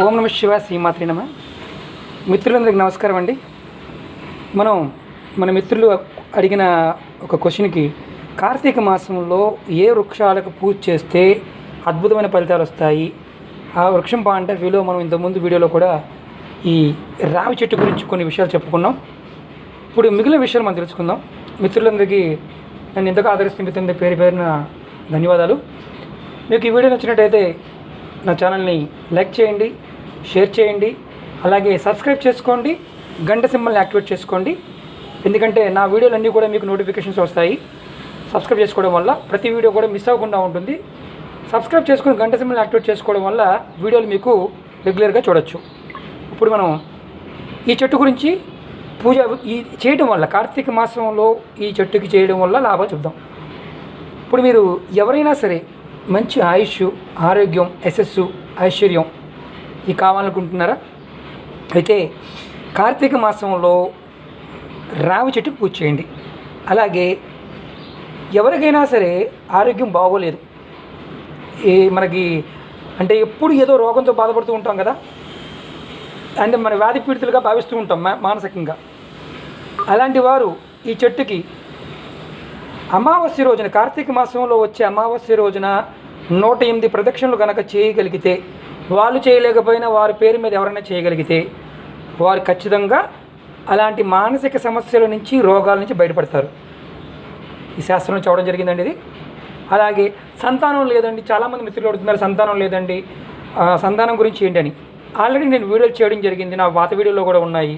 ఓం నమ శివ శ్రీమాత్రి నమ. మిత్రులందరికి నమస్కారం అండి. మనం మన మిత్రులు అడిగిన ఒక క్వశ్చన్కి కార్తీక మాసంలో ఏ వృక్షాలకు పూజ చేస్తే అద్భుతమైన ఫలితాలు వస్తాయి? ఆ వృక్షం పాయింట్ ఆఫ్ వ్యూలో మనం ఇంతకుముందు వీడియోలో కూడా ఈ రావి చెట్టు గురించి కొన్ని విషయాలు చెప్పుకున్నాం. ఇప్పుడు మిగిలిన విషయాలు మనం తెలుసుకుందాం. మిత్రులందరికీ నన్ను ఎంతగా ఆదరిస్తున్న మిత్రులందరి పేరు పేరున ధన్యవాదాలు. మీకు ఈ వీడియో నచ్చినట్టయితే నా ఛానల్ని లైక్ చేయండి షేర్ చేయండి అలాగే సబ్స్క్రైబ్ చేసుకోండి గంట సింబల్ని యాక్టివేట్ చేసుకోండి. ఎందుకంటే నా వీడియోలు అన్నీ కూడా మీకు నోటిఫికేషన్స్ వస్తాయి. సబ్స్క్రైబ్ చేసుకోవడం వల్ల ప్రతి వీడియో కూడా మిస్ అవ్వకుండా ఉంటుంది. సబ్స్క్రైబ్ చేసుకుని గంట సింబల్ని యాక్టివేట్ చేసుకోవడం వల్ల వీడియోలు మీకు రెగ్యులర్గా చూడొచ్చు. ఇప్పుడు మనం ఈ చెట్టు గురించి పూజ ఈ చేయడం వల్ల కార్తీక మాసంలో ఈ చెట్టుకి చేయడం వల్ల లాభాలు చెప్దాం. ఇప్పుడు మీరు ఎవరైనా సరే మంచి ఆయుష్ ఆరోగ్యం యశస్సు ఐశ్వర్యం ఇవి కావాలనుకుంటున్నారా? అయితే కార్తీక మాసంలో రావి చెట్టుకు పూజ చేయండి. అలాగే ఎవరికైనా సరే ఆరోగ్యం బాగోలేదు. ఏ మనకి అంటే ఎప్పుడు ఏదో రోగంతో బాధపడుతూ ఉంటాం కదా? అంటే మన వ్యాధి పీడితులుగా భావిస్తూ ఉంటాం మా- మానసికంగా. అలాంటి వారు ఈ చెట్టుకి అమావాస్య రోజున కార్తీక మాసంలో వచ్చే అమావాస్య రోజున నూట ఎనిమిది ప్రదక్షిణలు కనుక చేయగలిగితే వాళ్ళు చేయలేకపోయినా వారి పేరు మీద ఎవరైనా చేయగలిగితే వారు ఖచ్చితంగా అలాంటి మానసిక సమస్యల నుంచి రోగాల నుంచి బయటపడతారు. ఈ శాస్త్రం చూడడం జరిగిందండి ఇది. అలాగే సంతానం లేదండి. చాలామంది మిత్రులు అడుగుతున్నారు సంతానం లేదండి. సంతానం గురించి ఏంటని. ఆల్రెడీ నేను వీడియోలు చేయడం జరిగింది. నా పాత వీడియోలో కూడా ఉన్నాయి.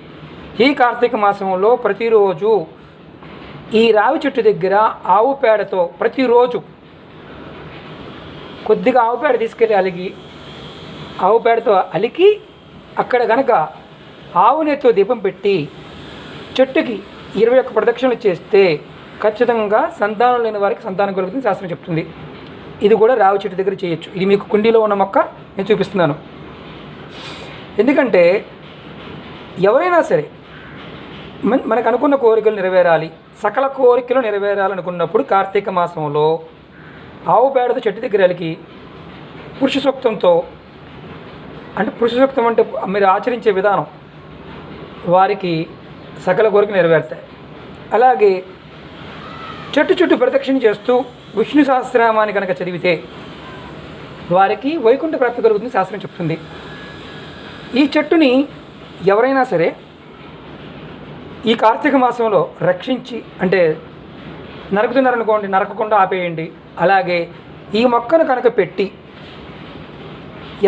ఈ కార్తీక మాసంలో ప్రతిరోజు ఈ రావి చెట్టు దగ్గర ఆవు పేడతో ప్రతిరోజు కొద్దిగా ఆవు పేడ తీసుకెళ్ళి అలిగి ఆవు పేడతో అలికి అక్కడ గనక ఆవు నెత్తో దీపం పెట్టి చెట్టుకి ఇరవై ఒక్క ప్రదక్షిణలు చేస్తే ఖచ్చితంగా సంతానం లేని వారికి సంతానం కలుగుతుంది శాస్త్రం చెప్తుంది. ఇది కూడా రావి చెట్టు దగ్గర చేయొచ్చు. ఇది మీకు కుండీలో ఉన్న మొక్క నేను చూపిస్తున్నాను. ఎందుకంటే ఎవరైనా సరే మనకు అనుకున్న కోరికలు నెరవేరాలి. సకల కోరికలు నెరవేరాలనుకున్నప్పుడు కార్తీక మాసంలో ఆవు పేడతో చెట్టు దగ్గర అలికి పురుష సూక్తంతో అంటే పురుష సూక్తం అంటే మీరు ఆచరించే విధానం వారికి సకల కోరికలు నెరవేరుతాయి. అలాగే చెట్టు చుట్టూ ప్రదక్షిణ చేస్తూ విష్ణు సహస్రనామాన్ని కనుక చదివితే వారికి వైకుంఠ ప్రాప్తి కలుగుతుంది శాస్త్రం చెప్తుంది. ఈ చెట్టుని ఎవరైనా సరే ఈ కార్తీక మాసంలో రక్షించి అంటే నరుకుతున్నారనుకోండి నరకకుండా ఆపేయండి. అలాగే ఈ మొక్కను కనుక పెట్టి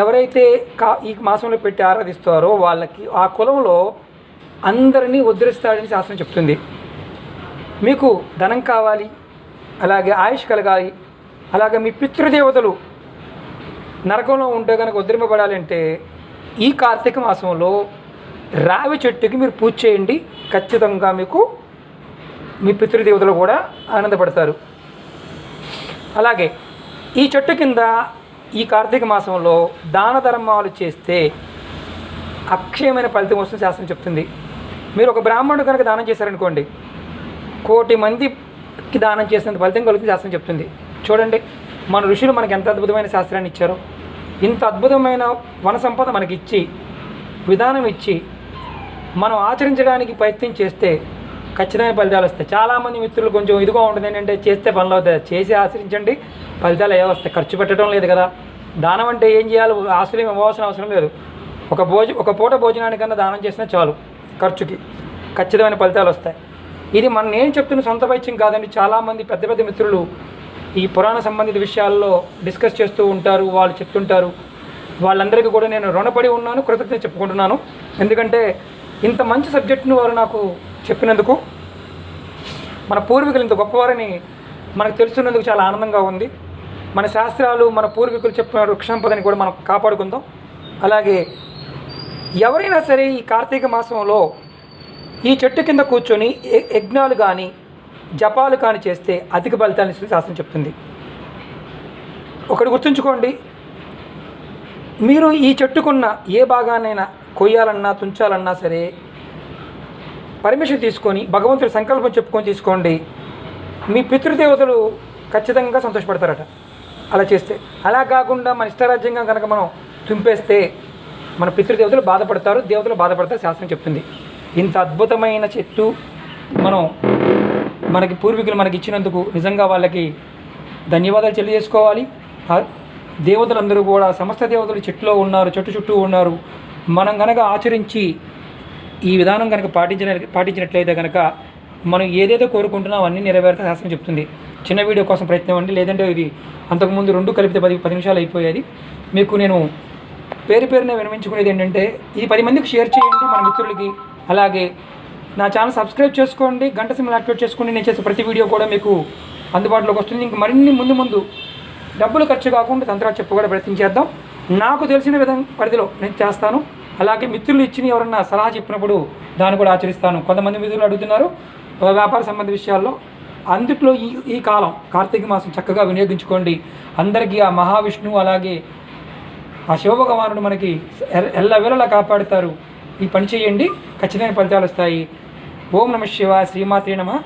ఎవరైతే కా ఈ మాసంలో పెట్టి ఆరాధిస్తారో వాళ్ళకి ఆ కులంలో అందరినీ ఉద్ధరిస్తాడని శాస్త్రం చెప్తుంది. మీకు ధనం కావాలి అలాగే ఆయుష్ కలగాలి అలాగే మీ పితృదేవతలు నరకంలో ఉంటే కనుక ఉద్ధరింపబడాలంటే ఈ కార్తీక మాసంలో రావి చెట్టుకి మీరు పూజ చేయండి. ఖచ్చితంగా మీకు మీ పితృదేవతలు కూడా ఆనందపడతారు. అలాగే ఈ చెట్టు కింద ఈ కార్తీక మాసంలో దాన ధర్మాలు చేస్తే అక్షయమైన ఫలితం వస్తుంది శాస్త్రం చెప్తుంది. మీరు ఒక బ్రాహ్మణుడు కనుక దానం చేశారనుకోండి కోటి మందికి దానం చేసినంత ఫలితం కలుగుతుంది శాస్త్రం చెప్తుంది. చూడండి మన ఋషులు మనకి ఎంత అద్భుతమైన శాస్త్రాన్ని ఇచ్చారో. ఇంత అద్భుతమైన వన సంపద మనకి ఇచ్చి విధానం ఇచ్చి మనం ఆచరించడానికి ప్రయత్నం చేస్తే ఖచ్చితమైన ఫలితాలు వస్తాయి. చాలామంది మిత్రులు కొంచెం ఇదిగా ఉంటుంది ఏంటంటే చేస్తే పనులు అవుతాయి. చేసి ఆచరించండి ఫలితాలు ఏ వస్తాయి. ఖర్చు పెట్టడం లేదు కదా. దానం అంటే ఏం చేయాలి? ఆశ్రయం ఇవ్వాల్సిన అవసరం లేదు. ఒక భోజ ఒక పూట భోజనానికన్నా దానం చేసినా చాలు ఖర్చుకి. ఖచ్చితమైన ఫలితాలు వస్తాయి. ఇది మన నేను చెప్తున్న సొంత వైద్యం కాదండి. చాలామంది పెద్ద పెద్ద మిత్రులు ఈ పురాణ సంబంధిత విషయాల్లో డిస్కస్ చేస్తూ ఉంటారు. వాళ్ళు చెప్తుంటారు. వాళ్ళందరికీ కూడా నేను రుణపడి ఉన్నాను కృతజ్ఞత చెప్పుకుంటున్నాను. ఎందుకంటే ఇంత మంచి సబ్జెక్టును వారు నాకు చెప్పినందుకు మన పూర్వీకులు ఇంత గొప్పవారని మనకు తెలుస్తున్నందుకు చాలా ఆనందంగా ఉంది. మన శాస్త్రాలు మన పూర్వీకులు చెప్పిన వృక్షంపదని కూడా మనం కాపాడుకుందాం. అలాగే ఎవరైనా సరే ఈ కార్తీక మాసంలో ఈ చెట్టు కింద కూర్చొని యజ్ఞాలు కానీ జపాలు కానీ చేస్తే అధిక ఫలితాన్ని ఇస్తుంది శాస్త్రం చెప్తుంది. ఒకటి గుర్తుంచుకోండి. మీరు ఈ చెట్టుకున్న ఏ భాగాన్నైనా కొయ్యాలన్నా తుంచాలన్నా సరే పర్మిషన్ తీసుకొని భగవంతుడి సంకల్పం చెప్పుకొని తీసుకోండి. మీ పితృదేవతలు ఖచ్చితంగా సంతోషపడతారట అలా చేస్తే. అలా కాకుండా మన ఇష్టరాజ్యంగా కనుక మనం తుంపేస్తే మన పితృదేవతలు బాధపడతారు దేవతలు బాధపడతారు శాస్త్రం చెప్తుంది. ఇంత అద్భుతమైన చెట్టు మనం మనకి పూర్వీకులు మనకి ఇచ్చినందుకు నిజంగా వాళ్ళకి ధన్యవాదాలు తెలియజేసుకోవాలి. దేవతలందరూ కూడా సమస్త దేవతలు చెట్టులో ఉన్నారు చెట్టు చుట్టూ ఉన్నారు. మనం కనుక ఆచరించి ఈ విధానం కనుక పాటించిన పాటించినట్లయితే కనుక మనం ఏదైతే కోరుకుంటున్నామో అన్నీ నెరవేరుతా శాస్త్రం చెప్తుంది. చిన్న వీడియో కోసం ప్రయత్నం అండి. లేదంటే ఇది అంతకుముందు రెండు కలిపితే పది పది నిమిషాలు అయిపోయేది. మీకు నేను పేరు పేరున వినమించుకునేది ఏంటంటే ఇది పది మందికి షేర్ చేయండి మన మిత్రులకి. అలాగే నా ఛానల్ సబ్స్క్రైబ్ చేసుకోండి గంట సిమ్ యాక్టివేట్ చేసుకోండి. నేను చేసే ప్రతి వీడియో కూడా మీకు అందుబాటులోకి వస్తుంది. ఇంక మరిన్ని ముందు ముందు డబ్బులు ఖర్చు కాకుండా తంత్రాలు చెప్పు కూడా ప్రయత్నం చేద్దాం. నాకు తెలిసిన విధంగా పరిధిలో నేను చేస్తాను. అలాగే మిత్రులు ఇచ్చిన ఎవరన్నా సలహా చెప్పినప్పుడు దాన్ని కూడా ఆచరిస్తాను. కొంతమంది మిత్రులు అడుగుతున్నారు వ్యాపార సంబంధ విషయాల్లో. అందుట్లో ఈ ఈ కాలం కార్తీక మాసం చక్కగా వినియోగించుకోండి. అందరికీ ఆ మహావిష్ణువు అలాగే ఆ శివభగవానుడు మనకి ఎల్ల- ఎల్లవేళలా కాపాడుతారు. ఈ పని చేయండి ఖచ్చితమైన ఫలితాలు వస్తాయి. ఓం నమ శివ శ్రీమాత్రి నమ.